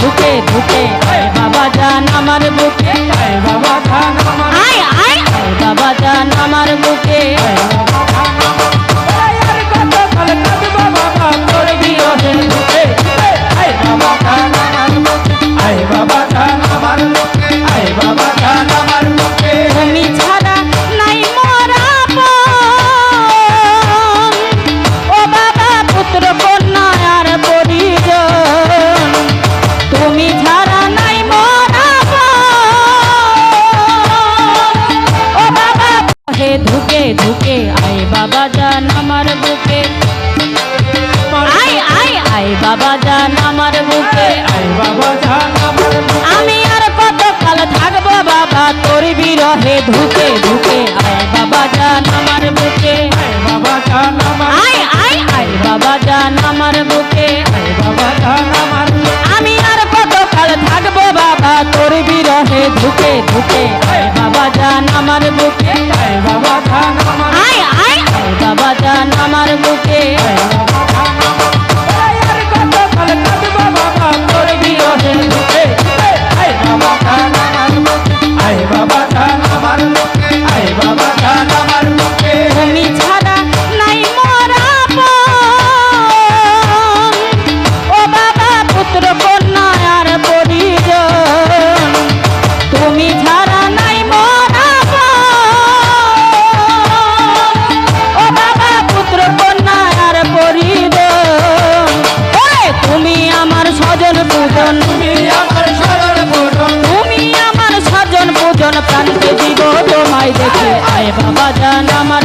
ঢুকে ঢুকে বাবা জান আমার বুকে। ঢুকে আয় বাবা জান আমার বুকে। আয় বাবা জান আমার বুকে। বাবা জান আমি আর কতকাল থাকব বাবা তোর বিরহে ঢুকে ঢুকে আয় বাবা জান আমার বুকে। বাবা জান আমার বুকে। আমি আর বাবা তোর বিরহে ঢুকে ঢুকে বাবা জান আমার বুকে। দেখি। আয় বাবা জান আমার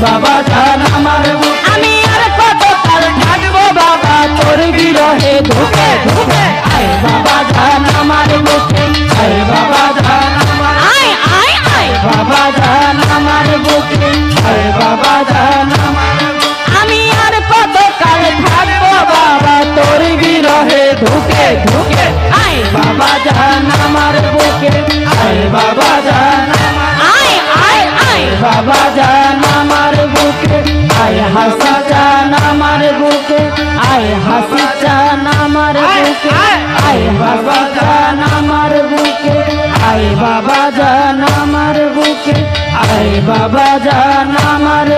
আয় বাবা জান আমার বুকে আমি আর কত কাল থাকব বাবা তোর বিরহে ধুকে ধুকে আয় বাবা জান আমার বুকে আয় বাবা জান আমার আয় আয় আয় বাবা জান আমার বুকে আয় বাবা জান আমার আমি আর কত কাল থাকব বাবা তোর বিরহে ধুকে ধুকে আয় বাবা জান আমার বুকে আয় বাবা জান আমার আয় আয় আয় বাবা জান আমার বুকে আয় হাসি জান আমার বুকে আয় হাসি জান আমার বুকে আয়। বাবা জান আমার বুকে আয় বাবা জান আমার বুকে আয় বাবা জান আমার